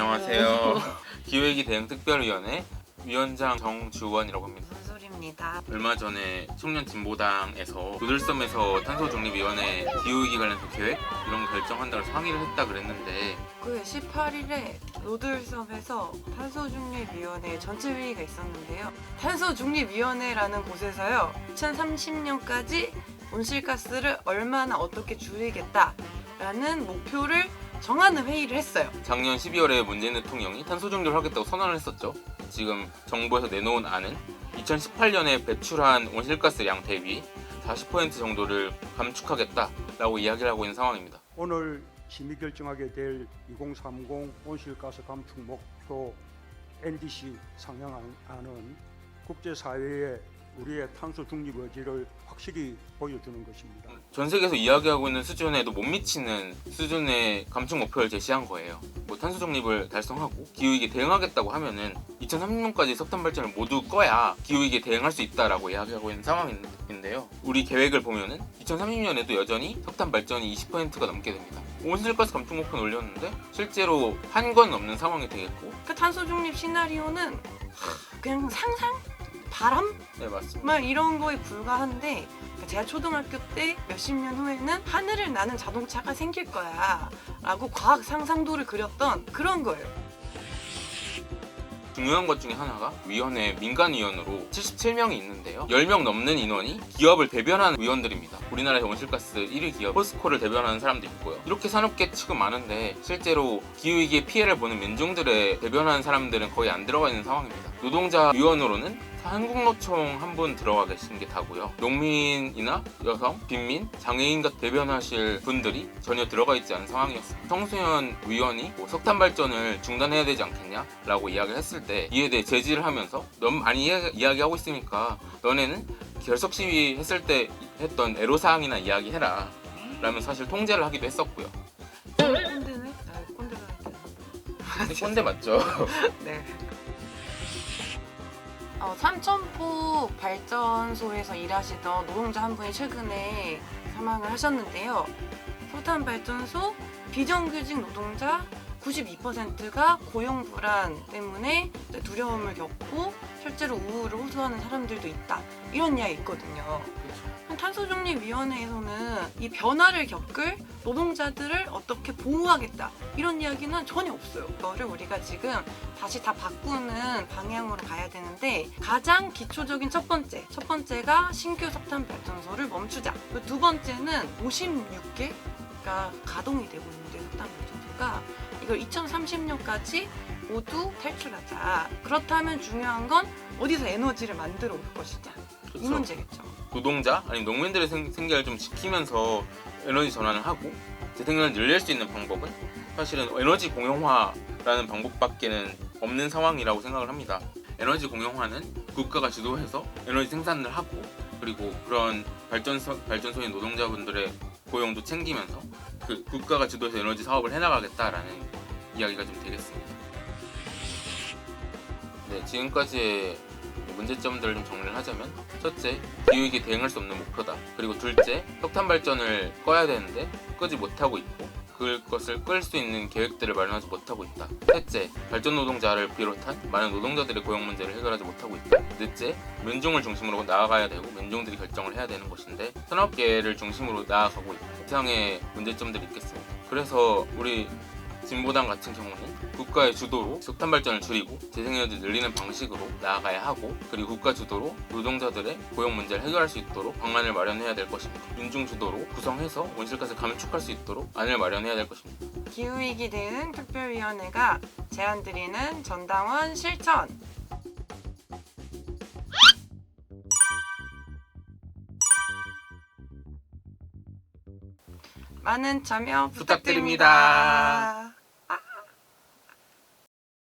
안녕하세요. 기후위기 대응 특별위원회 위원장 정주원이라고 합니다. 얼마 전에 청년 진보당에서 노들섬에서 탄소 중립위원회 기후위기 관련해서 계획 이런 거 결정한다고 항의를 했다 그랬는데 그 18일에 노들섬에서 탄소중립위원회 전체 회의가 있었는데요. 탄소중립위원회라는 곳에서요. 2030년까지 온실가스를 얼마나 어떻게 줄이겠다라는 목표를 정하는 회의를 했어요. 작년 12월에 문재인 대통령이 탄소 중립을 하겠다고 선언을 했었죠. 지금 정부에서 내놓은 안은 2018년에 배출한 온실가스량 대비 40% 정도를 감축하겠다라고 이야기를 하고 있는 상황입니다. 오늘 심의 결정하게 될 2030 온실가스 감축 목표 NDC 상향안은 국제사회에 우리의 탄소 중립 의지를 확실히 보여주는 것입니다. 전 세계에서 이야기하고 있는 수준에도 못 미치는 수준의 감축 목표를 제시한 거예요. 뭐 탄소 중립을 달성하고 기후위기에 대응하겠다고 하면은 2030년까지 석탄 발전을 모두 꺼야 기후위기에 대응할 수 있다라고 이야기하고 있는 상황인데요. 우리 계획을 보면은 2030년에도 여전히 석탄 발전이 20%가 넘게 됩니다. 온실가스 감축 목표는 올렸는데 실제로 한건 없는 상황이 되겠고 그 탄소 중립 시나리오는 그냥 상상? 바람? 네 맞습니다. 막 이런 거에 불과한데 그러니까 제가 초등학교 때 몇십 년 후에는 하늘을 나는 자동차가 생길 거야 라고 과학 상상도를 그렸던 그런 거예요. 중요한 것 중에 하나가 위원회 민간 위원으로 77명이 있는데요. 10명 넘는 인원이 기업을 대변하는 위원들입니다. 우리나라의 온실가스 1위 기업 포스코를 대변하는 사람도 있고요. 이렇게 산업계 치고 많은데 실제로 기후위기의 피해를 보는 민중들의 대변하는 사람들은 거의 안 들어가 있는 상황입니다. 노동자 위원으로는 한국노총 한 분 들어가 계신 게 다고요. 농민이나 여성, 빈민, 장애인 같은 대변하실 분들이 전혀 들어가 있지 않은 상황이었습니다. 성수현 위원이 뭐 석탄 발전을 중단해야 되지 않겠냐라고 이야기를 했을 때 이에 대해 제지를 하면서 너무 많이 이야- 이야기하고 있으니까 너네는 결석 시위 했을 때 했던 애로사항이나 이야기해라 라면 사실 통제를 하기도 했었고요. 꼰대네? 아, 꼰대가 할게요. 꼰대 맞죠? 네. 어, 삼천포 발전소에서 일하시던 노동자 한 분이 최근에 사망을 하셨는데요. 석탄 발전소 비정규직 노동자 92%가 고용 불안 때문에 두려움을 겪고 실제로 우울을 호소하는 사람들도 있다. 이런 이야기 있거든요. 탄소중립위원회에서는 이 변화를 겪을 노동자들을 어떻게 보호하겠다 이런 이야기는 전혀 없어요. 이거를 우리가 지금 다시 다 바꾸는 방향으로 가야 되는데 가장 기초적인 첫 번째, 첫 번째가 신규 석탄 발전소를 멈추자. 그두 번째는 56개가 가동이 되고 있는데 석탄 발전소가 이걸 2030년까지 모두 탈출하자. 그렇다면 중요한 건 어디서 에너지를 만들어 올 것이냐 이 그렇죠. 문제겠죠. 노동자 아니 농민들의 생, 생계를 좀 지키면서 에너지 전환을 하고 재생산을 늘릴 수 있는 방법은 사실은 에너지 공용화라는 방법밖에는 없는 상황이라고 생각을 합니다. 에너지 공용화는 국가가 주도해서 에너지 생산을 하고 그리고 그런 발전소 발전소의 노동자분들의 고용도 챙기면서 그 국가가 주도해서 에너지 사업을 해나가겠다라는 이야기가 좀 되겠습니다. 네, 지금까지의 문제점들을 좀 정리를 하자면 첫째, 기후위기에 대응할 수 없는 목표다. 그리고 둘째, 석탄 발전을 꺼야 되는데 끄지 못하고 있고 그것을 끌 수 있는 계획들을 마련하지 못하고 있다. 셋째, 발전 노동자를 비롯한 많은 노동자들의 고용 문제를 해결하지 못하고 있다. 넷째, 민중을 중심으로 나아가야 되고 민중들이 결정을 해야 되는 것인데 산업계를 중심으로 나아가고 있고 이상의 문제점들이 있겠습니다. 그래서 우리 진보당 같은 경우는 국가의 주도로 석탄 발전을 줄이고 재생에너지 늘리는 방식으로 나아가야 하고 그리고 국가 주도로 노동자들의 고용 문제를 해결할 수 있도록 방안을 마련해야 될 것입니다. 민중 주도로 구성해서 온실가스를 감축할 수 있도록 안을 마련해야 될 것입니다. 기후위기 대응 특별위원회가 제안드리는 전당원 실천 많은 참여. 부탁드립니다.